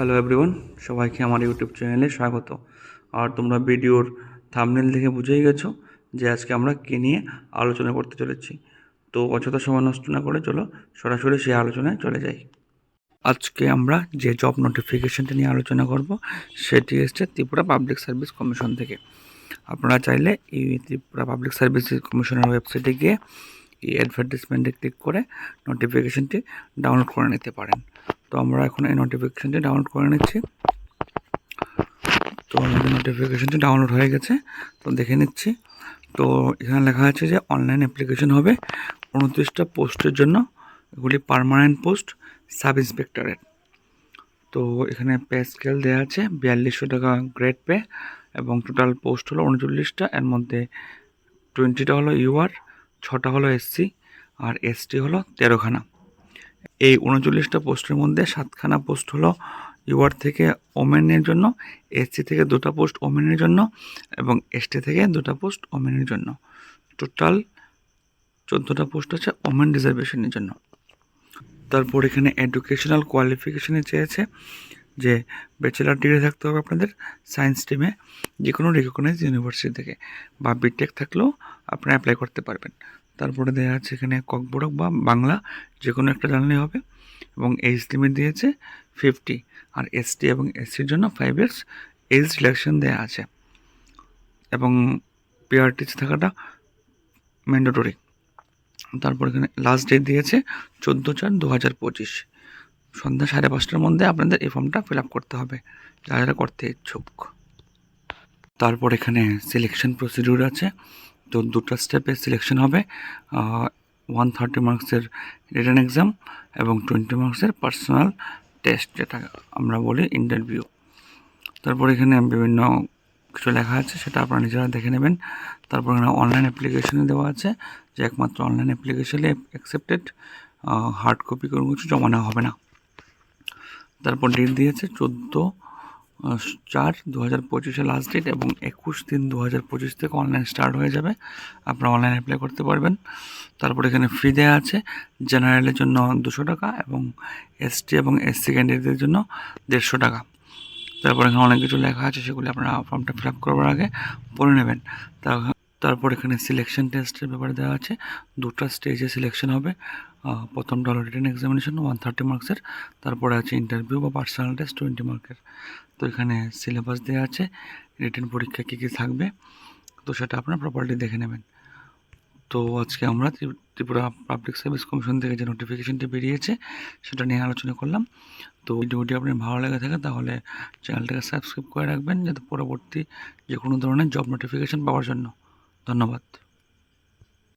Hello everyone সবাইকে আমার YouTube চ্যানেলে স্বাগত। আর তোমরা ভিডিওর থামনেল দেখে বুঝেই গেছো যে আজকে আমরা কী নিয়ে আলোচনা করতে চলেছি। তো অযথা সময় নষ্ট না করে চলো সরাসরি সেই আলোচনায় চলে যাই। আজকে আমরা যে জব নোটিফিকেশনটা নিয়ে আলোচনা করব, সেটি এসছে ত্রিপুরা পাবলিক সার্ভিস কমিশন থেকে। আপনারা চাইলে এই ত্রিপুরা পাবলিক সার্ভিস কমিশনের ওয়েবসাইটে গিয়ে এই অ্যাডভার্টিসমেন্টে ক্লিক করে নোটিফিকেশনটি ডাউনলোড করে নিতে পারেন। তো আমরা এখন এই নোটিফিকেশনটি ডাউনলোড করে নিচ্ছি। তো আমাদের নোটিফিকেশনটি ডাউনলোড হয়ে গেছে। তো দেখে নিচ্ছি। তো এখানে লেখা আছে যে অনলাইন অ্যাপ্লিকেশন হবে উনত্রিশটা পোস্টের জন্য। এগুলি পার্মানেন্ট পোস্ট সাব ইন্সপেক্টরের তো এখানে পে স্কেল দেওয়া আছে, বিয়াল্লিশশো টাকা গ্রেড পে এবং টোটাল পোস্ট হলো উনচল্লিশটা। এর মধ্যে টোয়েন্টিটা হলো ইউআর ছটা হলো এসসি আর এসটি হলো তেরোখানা। এই উনচল্লিশটা পোস্টের মধ্যে সাতখানা পোস্ট হলো ইউআর থেকে ওমেনের জন্য এসসি থেকে দুটো পোস্ট ওমেনের জন্য এবং এসটি থেকে দুটো পোস্ট ওমেনের জন্য। টোটাল চোদ্দোটা পোস্ট আছে ওমেন রিজার্ভেশনের জন্য। তারপর এখানে এডুকেশনাল কোয়ালিফিকেশনে চেয়েছে যে ব্যাচেলার ডিগ্রি থাকতে হবে আপনাদের সায়েন্স স্ট্রিমে যে কোনো রিকগনাইজ ইউনিভার্সিটি থেকে বা বিটেক থাকলেও আপনারা অ্যাপ্লাই করতে পারবেন। তারপরে দেওয়া আছে এখানে ককবরক বা বাংলা যে কোনো একটা জানলেই হবে এবং এজ লিমিট দিয়েছে ফিফটি আর এসটি এবং এসসির জন্য ফাইভ ইয়ার্স এজ রিলেকশন দেওয়া আছে এবং পিআরটিসি থাকাটা ম্যান্ডেটরি তারপর এখানে লাস্ট ডেট দিয়েছে চোদ্দ চার দু হাজার পঁচিশ। সন্ধ্যা সাড়ে পাঁচটার মধ্যে আপনাদের এই ফর্মটা ফিল আপ করতে হবে। যারা যারা করতে ইচ্ছুক। তারপর এখানে সিলেকশন প্রসিডিউর আছে। তো দুটো স্টেপে সিলেকশন হবে। ওয়ান থার্টি মার্কসের রিটার্ন এক্সাম এবং টোয়েন্টি মার্কসের পার্সোনাল টেস্ট যেটা আমরা বলি ইন্টারভিউ তারপর এখানে বিভিন্ন কিছু লেখা আছে, সেটা আপনারা নিজেরা দেখে নেবেন। তারপর এখানে অনলাইন অ্যাপ্লিকেশনে দেওয়া আছে, যে একমাত্র অনলাইন অ্যাপ্লিকেশনে অ্যাকসেপ্টেড হার্ড কপি কোনো কিছু জমা নেওয়া হবে না। তারপর ডেট দিয়েছে চোদ্দ চার দু হাজার পঁচিশে লাস্ট ডেট এবং একুশ তিন দু হাজার পঁচিশ থেকে অনলাইন স্টার্ট হয়ে যাবে। আপনারা অনলাইন অ্যাপ্লাই করতে পারবেন। তারপর এখানে ফ্রি দেওয়া আছে জেনারেলের জন্য দুশো টাকা এবং এসটি এবং এসসি ক্যান্ডিডেটদের জন্য দেড়শো টাকা। তারপর এখানে অনেক কিছু লেখা আছে, সেগুলি আপনারা ফর্মটা ফিল আপ করবার আগে পড়ে নেবেন। তা- তারপর এখানে সিলেকশন টেস্টের ব্যাপারে দেওয়া আছে। দুটো স্টেজে সিলেকশন হবে। প্রথমটা হলো রিটেন এক্সামিনেশন ওয়ান থার্টি মার্কসের তারপরে আছে ইন্টারভিউ বা পার্সোনাল টেস্ট টোয়েন্টি মার্কের তো এখানে সিলেবাস দেওয়া আছে। রিটেন পরীক্ষা কী কী থাকবে? তো সেটা আপনার প্রপারলি দেখে নেবেন। তো আজকে আমরা ত্রিপুরা পাবলিক সার্ভিস কমিশন থেকে যে নোটিফিকেশনটি বেরিয়েছে, সেটা নিয়ে আলোচনা করলাম। তো ভিডিওটি আপনার ভালো লেগে থাকে, তাহলে চ্যানেলটাকে সাবস্ক্রাইব করে রাখবেন, যাতে পরবর্তী যে কোনো ধরনের জব নোটিফিকেশন পাওয়ার জন্য। ধন্যবাদ।